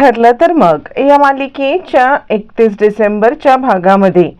ठरलं तर मग. या मालिकेच्या एकतीस डिसेंबरच्या भागामध्ये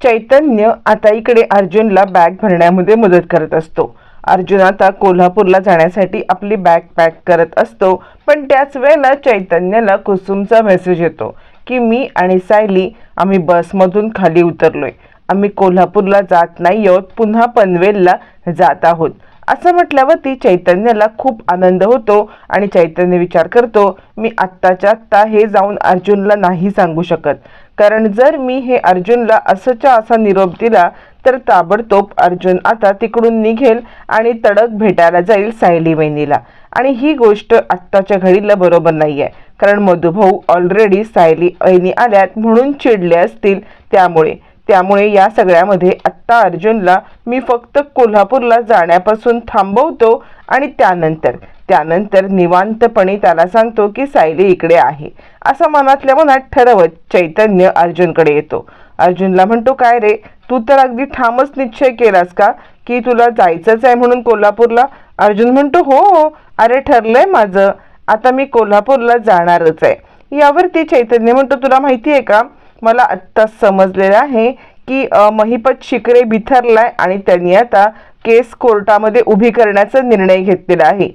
चैतन्य आता इकडे अर्जुनला बॅग भरण्यामध्ये मदत करत असतो. अर्जुन आता कोल्हापूरला जाण्यासाठी आपली बॅग पॅक करत असतो पण त्याच वेळेला चैतन्याला कुसुमचा मेसेज येतो की मी आणि सायली आम्ही बसमधून खाली उतरलोय. आम्ही कोल्हापूरला जात नाही आहोत पुन्हा पनवेलला जात आहोत. असं म्हटल्यावरती चैतन्याला खूप आनंद होतो आणि चैतन्य विचार करतो मी आत्ताच्या आत्ता हे जाऊन अर्जुनला नाही सांगू शकत. कारण जर मी हे अर्जुनला असंच्या असा निरोप दिला तर ताबडतोब अर्जुन आता तिकडून निघेल आणि तडक भेटायला जाईल सायली वहिनीला. आणि ही गोष्ट आत्ताच्या घडीला बरोबर नाही आहे कारण मधुभाऊ ऑलरेडी सायली वहिनी आल्यात म्हणून चिडले असतील त्यामुळे. त्यामुळे या सगळ्यामध्ये आता अर्जुनला मी फक्त कोल्हापूरला जाण्यापासून थांबवतो आणि त्यानंतर त्यानंतर निवांतपणे त्याला सांगतो की सायली इकडे आहे. असं मनातल्या मनात ठरवत चैतन्य अर्जुनकडे येतो. अर्जुनला म्हणतो काय रे तू तर अगदी ठामच निश्चय केलास का की तुला जायचंच आहे म्हणून कोल्हापूरला? अर्जुन म्हणतो हो हो अरे ठरलंय माझं. आता मी कोल्हापूरला जाणारच आहे. यावरती चैतन्य म्हणतो तुला माहिती आहे का मला आत्ताच समजलेलं आहे की महिपत शिकरे बिथरलाय आणि त्यांनी आता केस कोर्टामध्ये उभी करण्याचा निर्णय घेतलेला आहे.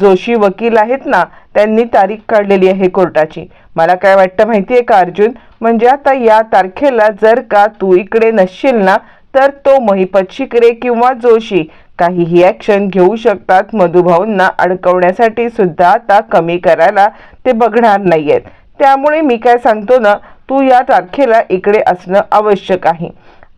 जोशी वकील आहेत ना त्यांनी तारीख काढलेली आहे कोर्टाची. मला काय वाटतं माहिती आहे का अर्जुन? म्हणजे आता या तारखेला जर का तू इकडे नसशील ना तर तो महिपत शिकरे किंवा जोशी काहीही ॲक्शन घेऊ शकतात. मधुभाऊंना अडकवण्यासाठी सुद्धा आता कमी करायला ते बघणार नाही आहेत त्यामुळे मी काय सांगतो ना तू या तारखेला इकडे असणं आवश्यक आहे.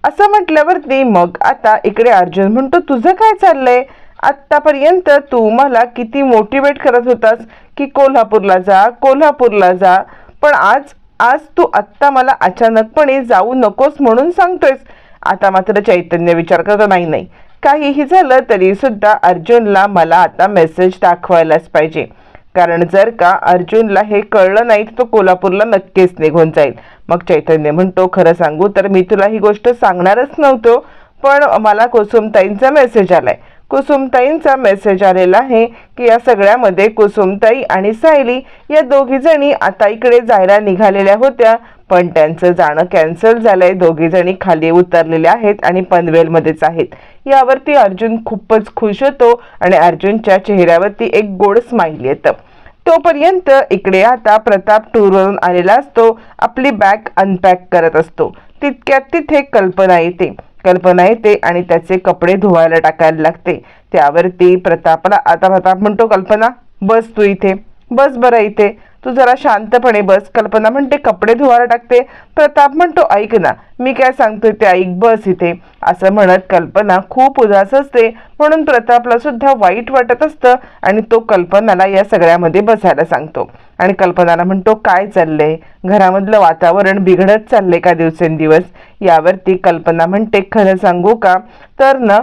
असं म्हटल्यावरती मग आता इकडे अर्जुन म्हणतो तुझं काय चाललंय? आत्तापर्यंत तू मला किती मोटिवेट करत होतास की कोल्हापूरला जा कोल्हापूरला जा. पण आज आज तू आत्ता मला अचानकपणे जाऊ नकोस म्हणून सांगतोयस. आता मात्र चैतन्य विचार करतो नाही नाही. काहीही झालं तरी सुद्धा अर्जुनला मला आता मेसेज दाखवायलाच पाहिजे. कारण जर का अर्जुनला हे कळलं नाही तर तो कोल्हापूरला नक्कीच निघून जाईल. मग चैतन्य म्हणतो खरं सांगू तर मी तुला ही गोष्ट सांगणारच नव्हतो पण मला कुसुमताईंचा मेसेज आलाय. कुसुमताईंचा मेसेज आलेला आहे की या सगळ्यामध्ये कुसुमताई आणि सायली या दोघी जणी आता इकडे जायला निघालेल्या होत्या. पण त्यांचं जाणं कॅन्सल झालंय. दोघे जणी खाली उतरलेल्या आहेत आणि पनवेलमध्येच आहेत. यावरती अर्जुन खूपच खुश होतो आणि अर्जुनच्या चेहऱ्यावरती एक गोड स्माईल येतं. तोपर्यंत इकडे आता प्रताप टूरवरून आलेला असतो. आपली बॅग अनपॅक करत असतो. तितक्यात तिथे कल्पना येते. कल्पना येते आणि त्याचे कपडे धुवायला टाकायला लागते. त्यावरती प्रतापला आता प्रताप म्हणतो कल्पना बस तू इथे. बस बरं इथे. तू जरा शांतपणे बस. कल्पना म्हणते कपडे धुवायला टाकते. प्रताप म्हणतो ऐक ना मी काय सांगतोय ते ऐक बस इथे. असं म्हणत कल्पना खूप उदास असते. म्हणून प्रतापला सुद्धा वाईट वाटत असतं आणि तो कल्पनाला या सगळ्यामध्ये बसायला सांगतो. आणि कल्पनाला म्हणतो काय चाललंय? घरामधलं वातावरण बिघडत चाललंय का दिवसेंदिवस? यावरती कल्पना म्हणते खरं सांगू का? तर ना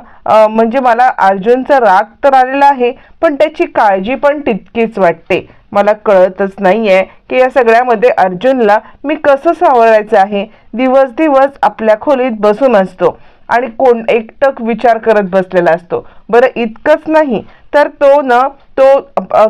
म्हणजे मला अर्जुनचा राग तर आलेला आहे पण त्याची काळजी पण तितकीच वाटते. मला कळतच नाहीये की या सगळ्यामध्ये अर्जुनला मी कसं सावरायचं आहे. दिवस दिवस आपल्या खोलीत बसून असतो आणि कोण एकटक विचार करत बसलेला असतो. बरं इतकंच नाही तर तो ना तो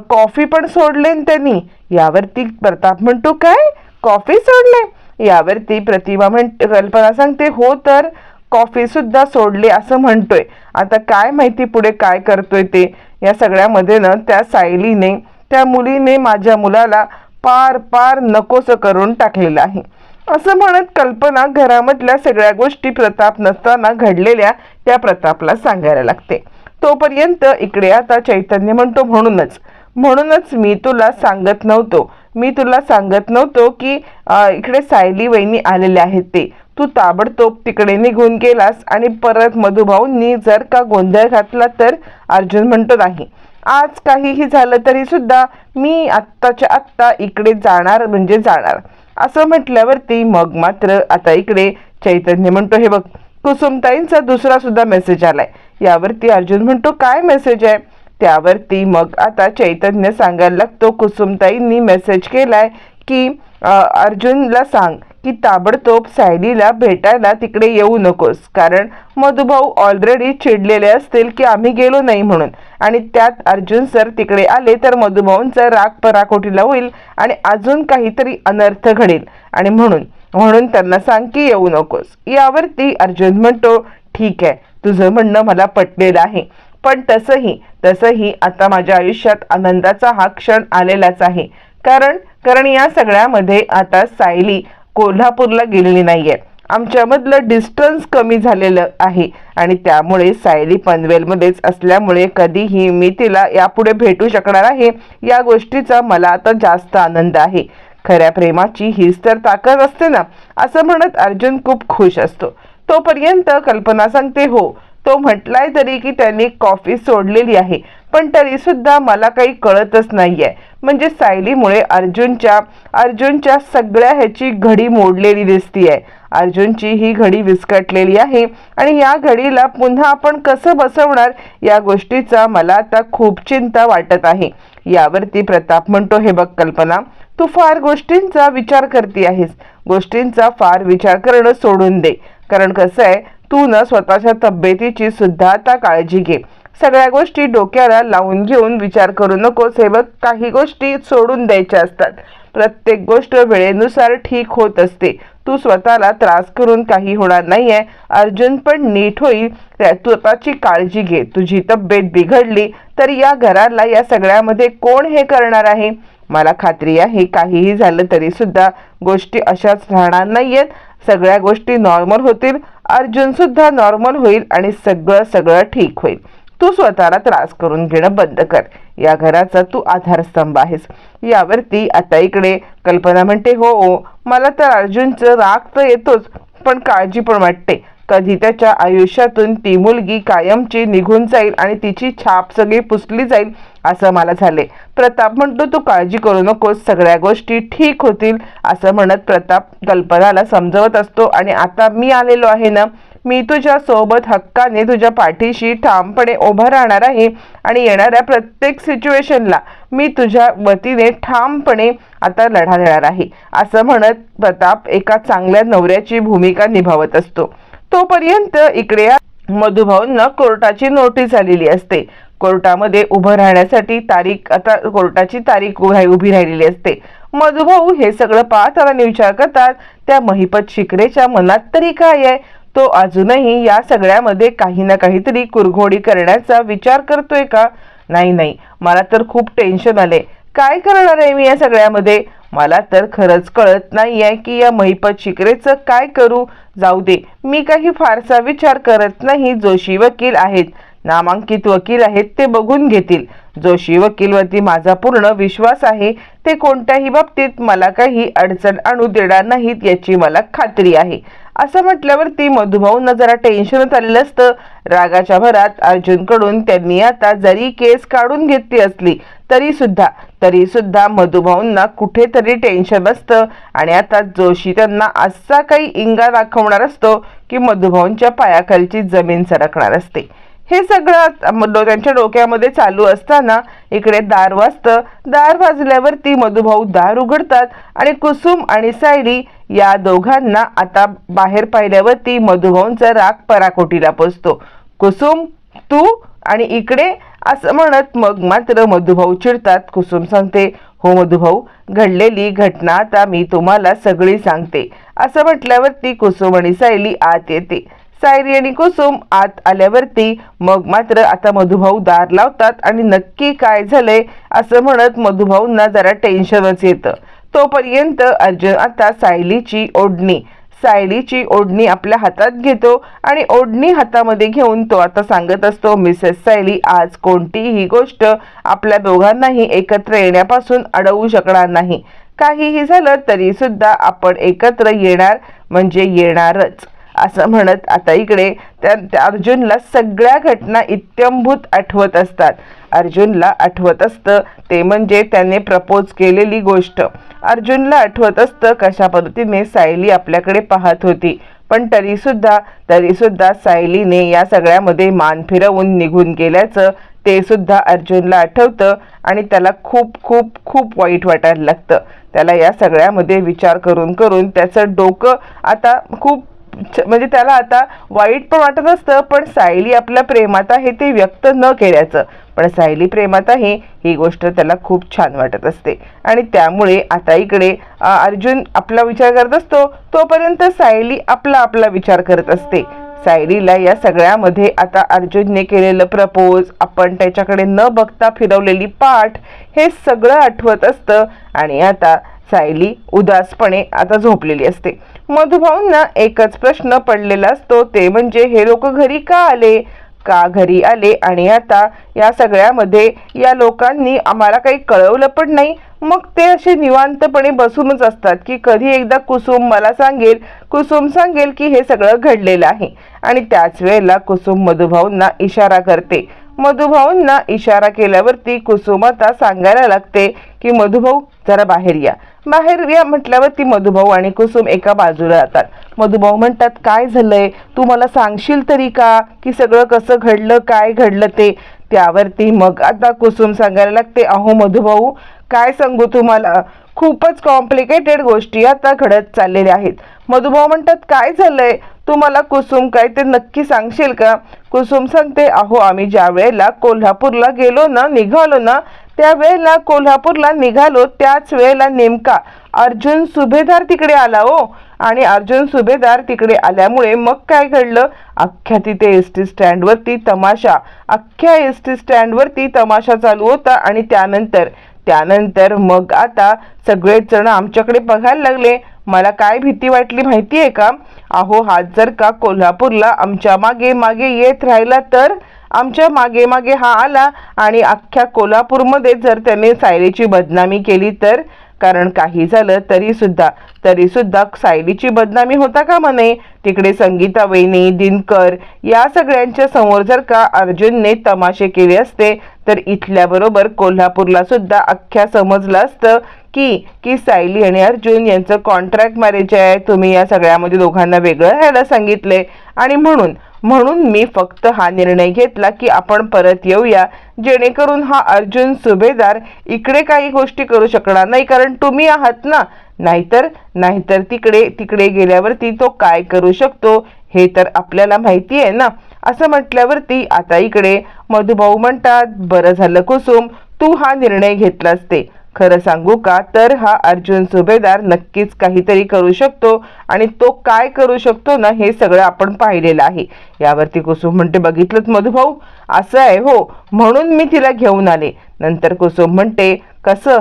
कॉफी पण सोडले त्यांनी. यावरती प्रताप म्हणतो काय? कॉफी सोडले? यावरती प्रतिभा म्हण कल्पना सांगते हो तर कॉफी सुद्धा सोडली असं म्हणतोय. आता काय माहिती पुढे काय करतोय ते? या सगळ्यामध्ये ना त्या सायलीने त्या मुलीने माझ्या मुलाला पार पार नकोसं करून टाकलेलं आहे. असं म्हणत कल्पना घरामधल्या सगळ्या गोष्टी प्रताप नसताना घडलेल्या त्या प्रतापला सांगायला लागते. तोपर्यंत इकडे आता चैतन्य म्हणतो म्हणूनच म्हणूनच मी तुला सांगत नव्हतो मी तुला सांगत नव्हतो की इकडे सायली वहिनी आलेले आहेत ते. तू ताबडतोब तिकडे निघून गेलास आणि परत मधुभाऊंनी जर का गोंधळ घातला तर अर्जुन म्हणतो नाही. आज काहीही झालं तरी सुद्धा मी आत्ताच्या आत्ता इकडे जाणार म्हणजे जाणार. असं म्हटल्यावरती मग मात्र आता इकडे चैतन्य म्हणतो हे बघ कुसुमताईंचा दुसरा सुद्धा मेसेज आलाय. यावरती अर्जुन म्हणतो काय मेसेज आहे? त्यावरती मग आता चैतन्य सांगायला लागतो कुसुमताईंनी मेसेज केलाय की अर्जुनला सांग. की ताबडतोब सायलीला भेटायला तिकडे येऊ नकोस. कारण मधुभाऊ ऑलरेडी चिडलेले असतील की आम्ही गेलो नाही म्हणून. आणि त्यात अर्जुन सर तिकडे आले तर मधुभाऊंचा राग पराकोटीला होईल आणि अजून काहीतरी अनर्थ घडेल. आणि म्हणून म्हणून त्यांना सांग की येऊ नकोस. यावरती अर्जुन म्हणतो ठीक आहे तुझं म्हणणं मला पटलेलं आहे. पण तसंही तसंही आता माझ्या आयुष्यात आनंदाचा हा क्षण आलेलाच आहे. कारण कारण या सगळ्यामध्ये आता सायली कोल्हापूरला गेलेली नाहीये आमच्यामधलं डिस्टन्स कमी झालेलं आहे आणि त्यामुळे सायली पनवेलमध्येच असल्यामुळे कधीही मी तिला यापुढे भेटू शकणार आहे या गोष्टीचा मला आता जास्त आनंद आहे. खऱ्या प्रेमाची हीच तर ताकद असते ना असं म्हणत अर्जुन खूप खुश असतो. तोपर्यंत कल्पना सांगते हो तो म्हटलाय तरी की त्यांनी कॉफी सोडलेली आहे पण तरी सुद्धा मला काही कळतच नाहीये. म्हणजे सायलीमुळे अर्जुनच्या अर्जुनच्या सगळ्या ह्याची घडी मोडलेली दिसतीये. अर्जुनची ही घडी विस्कटलेली आहे आणि या घडीला पुन्हा आपण कसं बसवणार या गोष्टीचा मला आता खूप चिंता वाटत आहे. यावरती प्रताप म्हणतो हे बघ कल्पना तू फार गोष्टींचा विचार करते आहेस. गोष्टींचा फार विचार करणं सोडून दे. कारण कसं आहे तू न स्वतःच्या तब्येतीची सुद्धा आता काळजी घे. सगळ्या गोष्टी डोक्याला लावून घेऊन विचार करू नकोस. हे बघ काही गोष्टी सोडून द्यायच्या असतात. प्रत्येक गोष्ट वेळेनुसार ठीक होत असते. तू स्वतःला त्रास करून काही होणार नाहीये. अर्जुन पण नीट होईल. तू स्वतःची काळजी घे. तुझी तब्येत बिघडली तर या घराला या सगळ्यामध्ये कोण हे करणार आहे? मला खात्री आहे काहीही झालं तरी सुद्धा गोष्टी अशाच राहणार नाहीयेत. सगळ्या गोष्टी नॉर्मल होतील. अर्जुन सुद्धा नॉर्मल होईल आणि सगळं सगळं ठीक होईल. तू स्वतःला त्रास करून घेणं बंद कर. या घराचा तू आधारस्तंभ आहेस. यावरती आता इकडे कल्पना म्हणते हो, हो मला तर अर्जुनचं राग तर येतोच पण काळजी पण वाटते. कधी त्याच्या आयुष्यातून ती मुलगी कायमची निघून जाईल आणि तिची छाप सगळी पुसली जाईल असं मला झाले प्रताप म्हणतो तू काळजी करू नकोस सगळ्या गोष्टी ठीक होतील असं म्हणत प्रताप कल्पनाला समजवत असतो. आणि आता मी आलेलो आहे ना मी तुझ्या सोबत हक्काने तुझ्या पाठीशी ठामपणे उभं राहणार आहे आणि येणाऱ्या प्रत्येक सिच्युएशनला मी तुझ्या वतीने ठामपणे आता लढा देणार आहे. असं म्हणत प्रताप एका चांगल्या नवऱ्याची भूमिका निभावत असतो. तोपर्यंत इकडे मधुभाऊंना कोर्टाची नोटीस आलेली असते. कोर्टामध्ये उभं राहण्यासाठी तारीख आता कोर्टाची तारीख उभा- उभी राहिलेली असते. मधुभाऊ हे सगळं पाहत आणि विचार करतात त्या महिपत शिकरेच्या मनात तरी काय आहे? तो अजूनही या सगळ्यामध्ये काही ना काहीतरी कुरघोडी करण्याचा विचार करतोय का? नाही नाही. मला तर खूप टेन्शन आले काय करणार आहे मी या सगळ्यामध्ये? मला तर खरंच कळत नाही आहे की या महिपत शिकरेचं काय करू? जाऊ दे. मी काही फारसा विचार करत नाही. जोशी वकील आहेत. नामांकित वकील आहेत ते बघून घेतील. जोशी वकीलवरती माझा पूर्ण विश्वास आहे. ते कोणत्याही बाबतीत मला काही अडचण आणू देणार नाहीत याची मला खात्री आहे. असं म्हटल्यावरती मधुभाऊंना जरा टेन्शनच आलेलं असतं. रागाच्या भरात अर्जुनकडून त्यांनी आता जरी केस काढून घेतली असली तरी सुद्धा तरी सुद्धा मधुभाऊंना कुठेतरी टेन्शन असतं. आणि आता जोशी त्यांना असा काही इंगा दाखवणार असतो की मधुभाऊंच्या पायाखालची जमीन सरकणार असते. हे सगळं त्यांच्या डोक्यामध्ये चालू असताना इकडे दार वाजतं. दार वाजल्यावरती मधुभाऊ दार उघडतात आणि कुसुम आणि सायली या दोघांना आता बाहेर पाहिल्यावरती मधुभाऊंचा राग पराकोटीला पोचतो कुसुम तू आणि इकडे असं म्हणत मग मात्र मधुभाऊ चिडतात. कुसुम सांगते हो मधुभाऊ घडलेली घटना आता मी तुम्हाला सगळी सांगते. असं म्हटल्यावरती कुसुम आणि सायली आत येते. सायरी आणि कुसुम आत आल्यावरती मग मात्र आता मधुभाऊ दार लावतात आणि नक्की काय झालंय असं म्हणत मधुभाऊंना जरा टेन्शनच येतं. तोपर्यंत अर्जुन आता सायलीची ओढणी. सायलीची ओढणी आपल्या हातात घेतो आणि ओढणी हातामध्ये घेऊन तो आता सांगत असतो मिसेस सायली आज कोणतीही गोष्ट आपल्या दोघांनाही एकत्र येण्यापासून अडवू शकणार नाही. काहीही झालं तरी सुद्धा आपण एकत्र येणार म्हणजे येणारच. असं म्हणत आता इकडे त्या त्या अर्जुनला सगळ्या घटना इत्यंभूत आठवत असतात. अर्जुनला आठवत असतं ते म्हणजे त्याने प्रपोज केलेली गोष्ट. अर्जुनला आठवत असतं कशा पद्धतीने सायली आपल्याकडे पाहत होती. पण तरीसुद्धा तरीसुद्धा सायलीने या सगळ्यामध्ये मान फिरवून निघून गेल्याचं ते सुद्धा अर्जुनला आठवतं आणि त्याला खूप खूप खूप वाईट वाटायला लागतं. त्याला या सगळ्यामध्ये विचार करून करून त्याचं डोकं आता खूप म्हणजे त्याला आता वाईट पण वाटत असतं पण सायली आपल्या प्रेमात आहे ते व्यक्त न केल्याचं. पण सायली प्रेमात आहे ही गोष्ट त्याला खूप छान वाटत असते. आणि त्यामुळे आता इकडे अर्जुन आपला विचार करत असतो तोपर्यंत सायली आपला आपला विचार करत असते. सायलीला या सगळ्यामध्ये आता अर्जुनने केलेलं प्रपोज आपण त्याच्याकडे न बघता फिरवलेली पाठ हे सगळं आठवत असतं. आणि आता सायली उदासपणे आता झोपलेली असते. मधुभाऊंना एकच प्रश्न पडलेला असतो ते म्हणजे हे लोक घरी का आले? का घरी आले? आणि आता या सगळ्यामध्ये या लोकांनी आम्हाला काही कळवलं पण नाही. मग ते असे निवांतपणे बसूनच असतात की कधी एकदा कुसुम मला सांगेल कुसुम सांगेल की हे सगळं घडलेलं आहे. आणि त्याच वेळेला कुसुम मधुभाऊंना इशारा करते मधुभाऊंना इशारा केल्यावरती कुसुमाता सांगायला लागते की मधुभाऊ जरा बाहेर या. बाहेर या? म्हटल्यावरती मधुभाऊ आणि कुसुम एका बाजूला जातात मधुभाऊ म्हणतात काय झालंय? तू मला सांगशील तरी का? की सगळं कसं घडलं? काय घडलं ते? त्यावरती मग आता कुसुम सांगायला लागते अहो मधुभाऊ काय सांगू तुम्हाला? खूपच कॉम्प्लिकेटेड गोष्टी आता घडत चाललेल्या आहेत. मधुभाऊ म्हणतात काय झालंय? तू मला कुसुम काय ते नक्की सांगशील का? कुसुम सांगते अहो आम्ही ज्या वेळेला कोल्हापूरला गेलो ना निघालो ना त्यावेळेला कोल्हापूरला निघालो त्याच वेळेला नेमका अर्जुन सुभेदार तिकडे आला हो. आणि अर्जुन सुभेदार तिकडे आल्यामुळे मग काय घडलं? अख्ख्या तिथे एस टी स्टँडवरती तमाशा. अख्ख्या एस टी स्टँडवरती तमाशा चालू होता आणि त्यानंतर त्यानंतर मग आता सगळेच जण आमच्याकडे बघायला लागले. मला काय भीती वाटली माहिती आहे का? अहो हात जर का कोल्हापूरला आमच्या मागे मागे येत राहिला तर? आमच्या मागे मागे हा आला आणि अख्ख्या कोल्हापूरमध्ये जर त्याने सायलीची बदनामी केली तर? कारण काही झालं तरी सुद्धा तरी सुद्धा सायलीची बदनामी होता का म्हणे? तिकडे संगीता वहिनी दिनकर या सगळ्यांच्या समोर जर का अर्जुनने तमाशे केले असते तर इथल्या बरोबर कोल्हापूरला सुद्धा अख्ख्या समजलं असतं. की की सायली आणि अर्जुन यांचं कॉन्ट्रॅक्ट मॅरेज आहे तुम्ही या सगळ्यामध्ये दोघांना वेगळं राहायला सांगितले. आणि म्हणून म्हणून मी फक्त हा निर्णय घेतला की आपण परत येऊया जेणेकरून हा अर्जुन सुभेदार इकडे काही गोष्टी करू शकणार नाही कारण तुम्ही आहात ना. नाहीतर नाहीतर तिकडे तिकडे गेल्यावरती तो काय करू शकतो हे तर आपल्याला माहिती आहे ना. असं म्हटल्यावरती आता इकडे मधुभाऊ म्हणतात बरं झालं कुसुम तू हा निर्णय घेतलास ते. खरं सांगू का? तर हा अर्जुन सुभेदार नक्कीच काहीतरी करू शकतो आणि तो काय करू शकतो ना हे सगळं आपण पाहिलेलं आहे. यावरती कुसुम म्हणते बघितलंच मधुभाऊ? असं आहे हो म्हणून मी तिला घेऊन आले. नंतर कुसुम म्हणते कसं?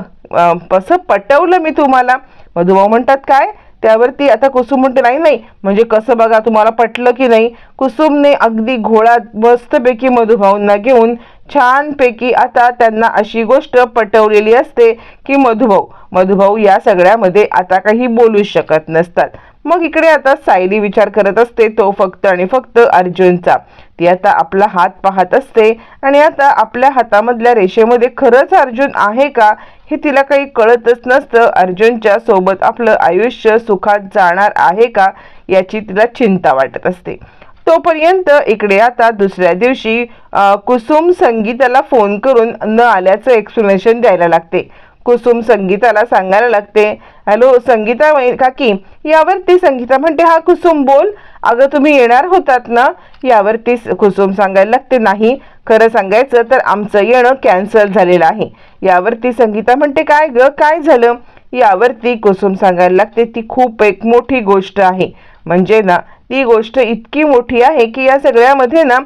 कसं पटवलं मी तुम्हाला? मधुभाऊ म्हणतात काय? त्यावरती आता कुसुम म्हणते नाही नाही म्हणजे कसं बघा तुम्हाला पटलं की नाही कुसुमने अगदी घोळात मस्तपैकी मधुभाऊंना घेऊन छानपैकी आता त्यांना अशी गोष्ट पटवलेली असते की मधुभाऊ मधुभाऊ या सगळ्यामध्ये आता काही बोलूच शकत नसतात. मग इकडे आता सायली विचार करत असते तो फक्त आणि फक्त अर्जुनचा. ती आता आपला हात पाहत असते आणि आता आपल्या हातामधल्या रेषेमध्ये खरंच अर्जुन आहे का हे तिला काही कळतच नसतं. अर्जुनच्या सोबत आपलं आयुष्य सुखात जाणार आहे का याची तिला चिंता वाटत असते. तोपर्यंत इकडे आता दुसऱ्या दिवशी कुसुम संगीताला फोन करून न आल्याचं एक्सप्लेनेशन द्यायला लागते. कुसुम संगीताला सांगायला लागते हॅलो संगीता काकी यावरती संगीता म्हणते हा कुसुम बोल. अगं तुम्ही येणार होतात ना? यावरती स- कुसुम सांगायला लागते नाही खरं सांगायचं तर आमचं येणं कॅन्सल झालेलं आहे. यावरती संगीता म्हणते काय ग? काय झालं? यावरती कुसुम सांगायला लागते ती खूप एक मोठी गोष्ट आहे. म्हणजे ना ती गोष्ट इतकी मोठी आहे की या सगळ्यामध्ये ना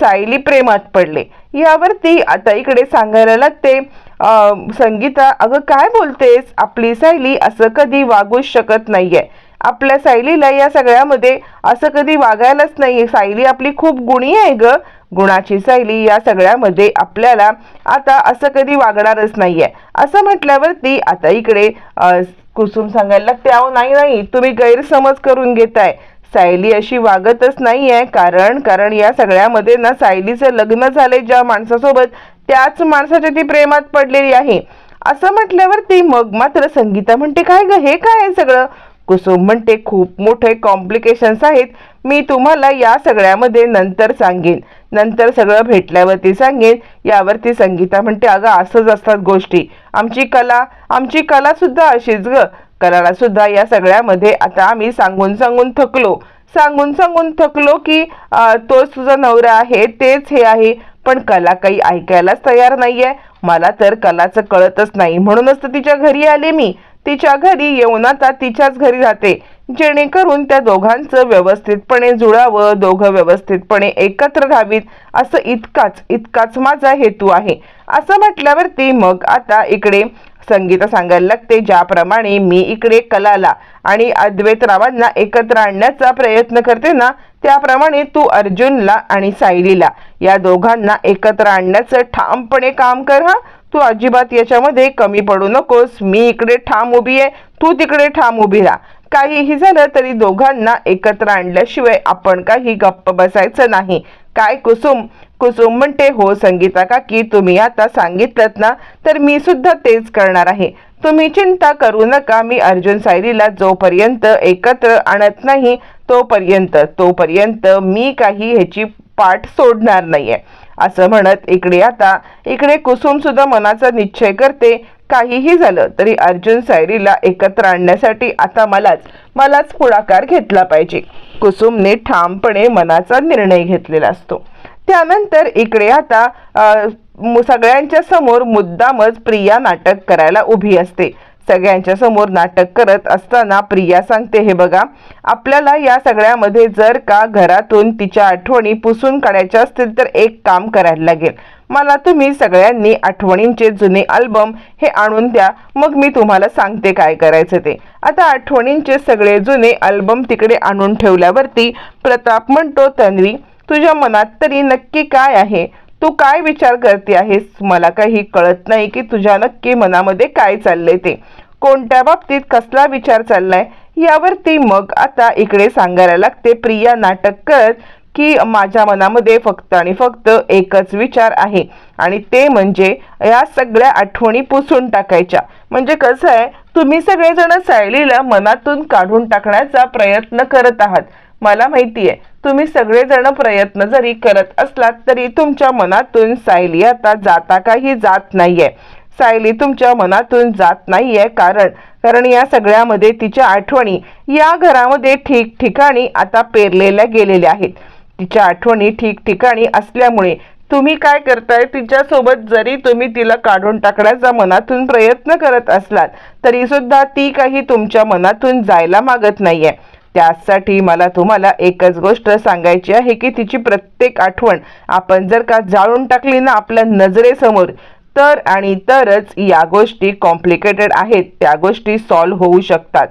सायली प्रेमात पडले. यावरती आता इकडे सांगायला लागते संगीता अगं काय बोलतेस? आपली सायली असं कधी वागूच शकत नाहीये. आपल्या सायलीला या सगळ्यामध्ये असं कधी वागायलाच नाही सायली आपली खूप गुणी आहे ग. गुणाची सायली या सगळ्यामध्ये आपल्याला आता असं कधी वागणारच नाहीये. असं म्हटल्यावरती आता इकडे कुसुम सांगायला लागते अहो नाही नाही तुम्ही गैरसमज करून घेताय. सायली अशी वागतच नाहीये. कारण कारण या सगळ्यामध्ये ना सायलीचं लग्न झाले ज्या माणसासोबत त्याच माणसाच्या ती प्रेमात पडलेली आहे. असं म्हटल्यावरती मग मात्र संगीता म्हणते काय ग हे काय आहे सगळं? कुसुम म्हणते खूप मोठे कॉम्प्लिकेशन्स आहेत. मी तुम्हाला या सगळ्यामध्ये नंतर सांगेन. नंतर सगळं भेटल्यावरती सांगेन. यावरती संगीता म्हणते अगं असंच असतात गोष्टी. आमची कला आमची कलासुद्धा अशीच ग. कलालासुद्धा या सगळ्यामध्ये आता आम्ही सांगून सांगून थकलो. सांगून सांगून थकलो की तोच तुझा नवरा आहे तेच हे आहे. पण कला काही ऐकायलाच तयार नाही आहे मला तर कलाचं कळतच नाही. म्हणूनच तर तिच्या घरी आले मी. तिच्या घरी येऊन आता तिच्याच घरी राहते. जेणेकरून त्या दोघांचं व्यवस्थितपणे जुळावं दोघं व्यवस्थितपणे एकत्र राहावीत असं इतकाच इतकाच माझा हेतू आहे. असं म्हटल्यावरती मग आता इकडे संगीता सांगायला लागते ज्याप्रमाणे मी इकडे कलाला आणि अद्वैत रावांना एकत्र आणण्याचा प्रयत्न करते ना त्याप्रमाणे तू अर्जुनला आणि सायलीला या दोघांना एकत्र आणण्याचं ठामपणे काम कर हा. तू अजिबात याच्यामध्ये कमी पडू नकोस. मी इकडे ठाम उभी आहे. तू तिकडे ठाम उभी राहा. काहीही झालं तरी दोघांना एकत्र आणल्याशिवाय आपण काही गप्प बसायचं नाही. काय कुसुम? कुसुम म्हणते हो संगीता काकी तुम्ही आता सांगितलं ना तर मी सुद्धा तेच करणार आहे. तुम्ही चिंता करू नका मी अर्जुन सायलीला जोपर्यंत एकत्र आणत नाही तोपर्यंत तोपर्यंत मी काही ह्याची पाठ सोडणार नाहीये. असं म्हणत इकडे आता इकडे कुसुम सुद्धा मनाचा निश्चय करते. काहीही झालं तरी अर्जुन सायरीला एकत्र आणण्यासाठी आता मलाच मलाच पुढाकार घेतला पाहिजे. कुसुमने ठामपणे मनाचा निर्णय घेतलेला असतो. त्यानंतर इकडे आता सगळ्यांच्या समोर मुद्दामच प्रिया नाटक करायला उभी असते. सगळ्यांच्या समोर नाटक करत असताना प्रिया सांगते हे बघा आपल्याला या सगळ्यामध्ये जर का घरातून तिच्या आठवणी पुसून काढायच्या असतील तर एक काम करायला लागेल. मला तुम्ही सगळ्यांनी आठवणींचे जुने अल्बम हे आणून द्या मग मी तुम्हाला सांगते काय करायचं ते. आता आठवणींचे सगळे जुने अल्बम तिकडे आणून ठेवल्यावरती प्रताप म्हणतो तन्वी तुझ्या मनात तरी नक्की काय आहे? तू काय विचार करते आहेस? मला काही कळत नाही की तुझ्या नक्की मनामध्ये काय चाललंय ते. कोणत्या बाबतीत कसला विचार चाललाय? यावरती मग आता इकडे सांगायला लागते. प्रिया नाटक करत की माझ्या मनामध्ये फक्त आणि फक्त एकच विचार आहे. आणि ते म्हणजे या सगळ्या आठवणी पुसून टाकायच्या. म्हणजे कसं आहे तुम्ही सगळेजण सायलीला मनातून काढून टाकण्याचा प्रयत्न करत आहात. मला माहिती आहे तुम्ही सगळेजण प्रयत्न जरी करत असलात तरी तुमच्या मनातून सायली आता जाता काही जात नाहीये. सायली तुमच्या मनातून जात नाहीये कारण कारण या सगळ्यामध्ये तिच्या आठवणी या घरामध्ये ठिकठिकाणी आता पेरलेल्या गेलेल्या आहेत. तिच्या आठवणी ठिकठिकाणी असल्यामुळे तुम्ही काय करताय? तिच्यासोबत जरी तुम्ही तिला काढून टाकण्याचा मनातून प्रयत्न करत असलात तरी सुद्धा ती काही तुमच्या मनातून जायला मागत नाहीये. त्यासाठी मला तुम्हाला एकच गोष्ट सांगायची आहे की तिची प्रत्येक आठवण आपण जर का जाळून टाकली ना आपल्या नजरेसमोर तर आणि तरच या गोष्टी कॉम्प्लिकेटेड आहेत त्या गोष्टी सॉल्व होऊ शकतात.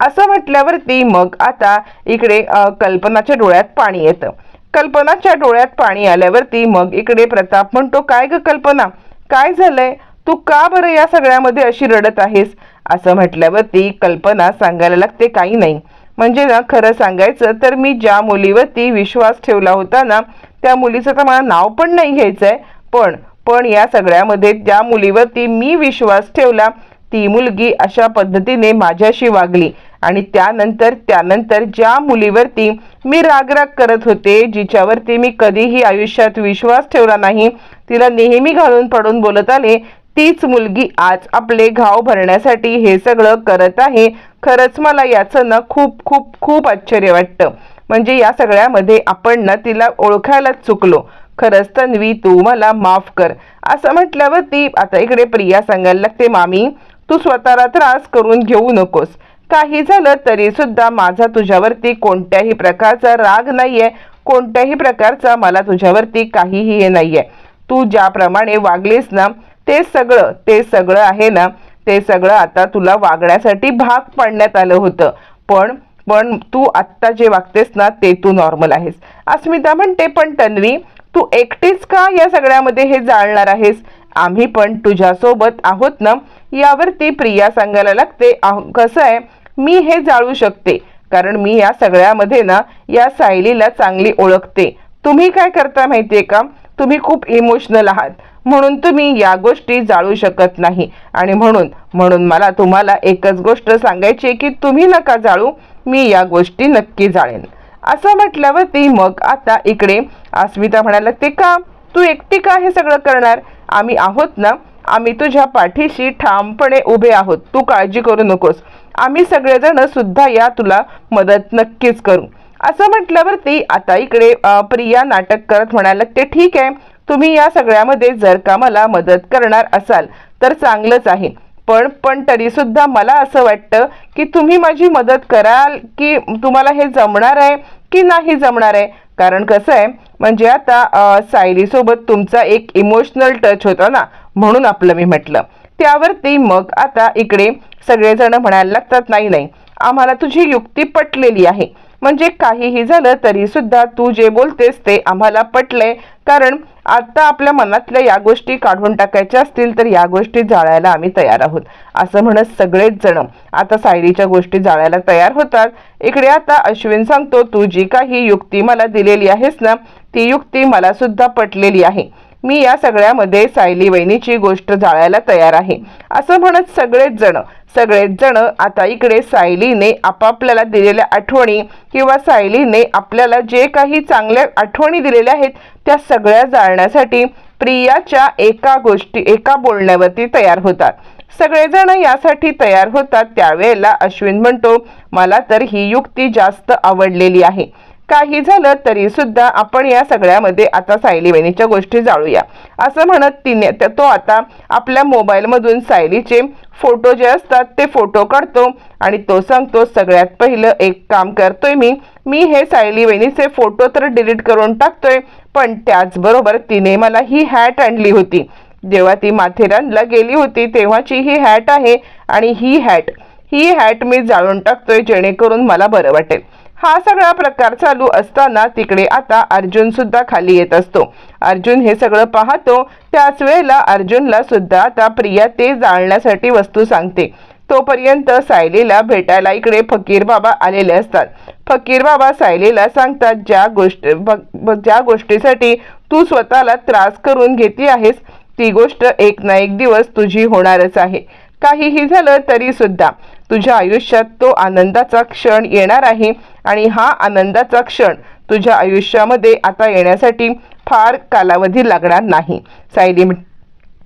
असं म्हटल्यावरती मग आता इकडे कल्पनाच्या डोळ्यात पाणी येतं. कल्पनाच्या डोळ्यात पाणी आल्यावरती मग इकडे प्रताप म्हणतो काय ग कल्पना? काय झालंय? तू का बरं या सगळ्यामध्ये अशी रडत आहेस? असं म्हटल्यावरती कल्पना सांगायला लागते काही नाही. म्हणजे ना खरं सांगायचं तर मी ज्या मुलीवरती विश्वास ठेवला होता ना त्या मुलीचं तर मला नाव पण नाही घ्यायचं आहे पण पण या सगळ्यामध्ये त्या मुलीवरती मी विश्वास ठेवला ती मुलगी अशा पद्धतीने माझ्याशी वागली. आणि त्यानंतर त्यानंतर ज्या मुलीवरती मी रागराग करत होते जिच्यावरती मी कधीही आयुष्यात विश्वास ठेवला नाही तिला नेहमी घालून पडून बोलत आले तीच मुलगी आज आपले घाव भरण्यासाठी हे सगळं करत आहे. खरंच मला याचं ना खूप खूप खूप आश्चर्य वाटतं. म्हणजे या सगळ्यामध्ये आपण ना तिला ओळखायलाच चुकलो. खरंच तन्वी तू मला माफ कर. असं म्हटल्यावर ती आता इकडे प्रिया सांगायला लागते मामी तू स्वतःला त्रास करून घेऊ नकोस. काही झालं तरी सुद्धा माझा तुझ्यावरती कोणत्याही प्रकारचा राग नाहीये. कोणत्याही प्रकारचा मला तुझ्यावरती काहीही हे नाहीये. तू ज्याप्रमाणे वागलीस ना ते सगळं ते सगळं आहे ना ते सगळं आता तुला वागण्यासाठी भाग पाडण्यात आलं होतं. पण पण तू आत्ता जे वागतेस ना ते तू नॉर्मल आहेस. अस्मिता म्हणते पण तन्वी तू एकटीच का या सगळ्यामध्ये हे जाळणार आहेस? आम्ही पण तुझ्यासोबत आहोत ना? यावरती प्रिया सांगायला लागते कसं आहे? मी हे जाळू शकते कारण मी या सगळ्यामध्ये ना या सायलीला चांगली ओळखते. तुम्ही काय करता माहितीये का? तुम्ही खूप इमोशनल आहात. म्हणून तुम्ही या गोष्टी जाळू शकत नाही. आणि म्हणून म्हणून मला तुम्हाला एकच गोष्ट सांगायची आहे की तुम्ही नका जाळू. मी या गोष्टी नक्की जाळेन. असं म्हटल्यावरती मग आता इकडे. अस्मिता म्हणायला लागते का? तू एकटी का हे सगळं करणार? आम्ही आहोत ना. आम्ही तुझ्या पाठीशी ठामपणे उभे आहोत. तू काळजी करू नकोस. आम्ही सगळेजण सुद्धा या तुला मदत नक्कीच करू. असं म्हटल्यावरती आता इकडे प्रिया नाटक करत म्हणायला लागते ठीक आहे. तुम्ही या सगळ्यामध्ये जर का मला मदत करणार असाल तर चांगलंच आहे. पण पण तरी सुद्धा मला असं वाटतं की तुम्ही माझी मदत कराल की तुम्हाला हे जमणार आहे? की नाही जमणार आहे. कारण कसं आहे म्हणजे आता सायलीसोबत तुमचा एक इमोशनल टच होता ना म्हणून आपलं मी म्हटलं. त्यावरती मग आता इकडे सगळेजण म्हणायला लागतात नाही नाही आम्हाला तुझी युक्ती पटलेली आहे. म्हणजे काहीही झालं तरी सुद्धा तू जे बोलतेस ते आम्हाला पटलंय. कारण आता आपल्या मनातल्या या गोष्टी काढून टाकायच्या असतील तर या गोष्टी जाळायला आम्ही तयार आहोत. असं म्हणत सगळेच जण आता सायरीच्या गोष्टी जाळायला तयार होतात. इकडे आता अश्विन सांगतो तू जी काही युक्ती मला दिलेली आहेस ना ती युक्ती मला सुद्धा पटलेली आहे. मी या सगळ्यामध्ये सायली वहिनीची गोष्ट जाळायला तयार आहे. असं म्हणत सगळेच जण सगळेच जण आता इकडे सायलीने आपापल्याला दिलेल्या आठवणी किंवा सायलीने आपल्याला जे काही चांगल्या आठवणी दिलेल्या आहेत त्या सगळ्या जाळण्यासाठी प्रियाच्या एका गोष्टी एका बोलण्यावरती तयार होतात. सगळेजण यासाठी तयार होतात त्यावेळेला अश्विन म्हणतो मला तर ही युक्ती जास्त आवडलेली आहे. काही झालं तरी सुद्धा आपण या सगळ्यामध्ये आता सायली बहिणीच्या गोष्टी जाळूया असं म्हणत तिने तो आता आपल्या मोबाईलमधून सायलीचे फोटो जे असतात ते फोटो काढतो आणि तो सांगतो सगळ्यात पहिलं एक काम करतोय मी मी हे सायली वहिनीचे फोटो तर डिलीट करून टाकतोय पण त्याचबरोबर तिने मला ही हॅट आणली होती. जेव्हा ती माथेरानला गेली होती तेव्हाची ही हॅट आहे आणि ही हॅट ही हॅट मी जाळून टाकतोय जेणेकरून मला बरं वाटेल. हा सगळा प्रकार चालू असताना तिकडे आता अर्जुन सुद्धा खाली येत असतो. अर्जुन हे सगळं पाहतो त्याच वेळेला अर्जुनला सुद्धा आता प्रिया ते जाळण्यासाठी वस्तू सांगते. तोपर्यंत सायलीला भेटायला इकडे फकीर बाबा आलेले असतात. फकीर बाबा सायलीला सांगतात ज्या गोष्ट ब- ज्या गोष्टीसाठी तू स्वतःला त्रास करून घेते आहेस ती गोष्ट एक ना एक दिवस तुझी होणारच आहे. काहीही झालं तरी सुद्धा तुझ्या आयुष्यात तो आनंदाचा क्षण येणार आहे आणि हा आनंदाचा क्षण तुझ्या आयुष्यामध्ये आता येण्यासाठी फार कालावधी लागणार नाही. सायली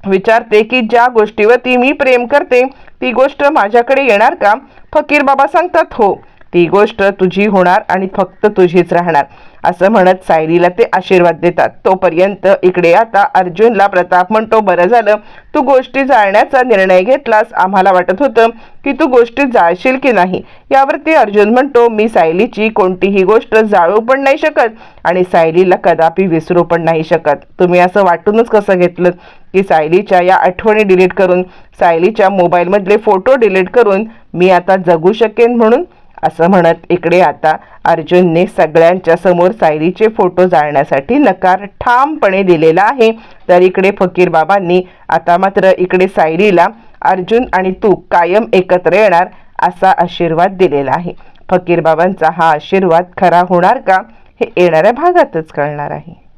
विचारते की ज्या गोष्टीवरती मी प्रेम करते ती गोष्ट माझ्याकडे येणार का? फकीर बाबा सांगतात हो ती गोष्ट तुझी होणार आणि फक्त तुझीच राहणार. असं म्हणत सायलीला ते आशीर्वाद देतात. तोपर्यंत इकडे आता अर्जुनला प्रताप म्हणतो बरं झालं तू गोष्टी जाळण्याचा निर्णय घेतलास. आम्हाला वाटत होतं की तू गोष्टी जाळशील की नाही. यावरती अर्जुन म्हणतो मी सायलीची कोणतीही गोष्ट जाळू पण नाही शकत आणि सायलीला कदापि विसरू पण नाही शकत. तुम्ही असं वाटूनच कसं घेतलं की सायलीच्या या आठवणी डिलीट करून सायलीच्या मोबाईलमधले फोटो डिलीट करून मी आता जगू शकेन म्हणून असं म्हणत इकडे आता अर्जुनने सगळ्यांच्या समोर सायलीचे फोटो जाळण्यासाठी नकार ठामपणे दिलेला आहे. तर इकडे फकीर बाबांनी आता मात्र इकडे सायलीला अर्जुन आणि तू कायम एकत्र येणार असा आशीर्वाद दिलेला आहे. फकीर बाबांचा हा आशीर्वाद खरा होणार का हे येणाऱ्या भागातच कळणार आहे.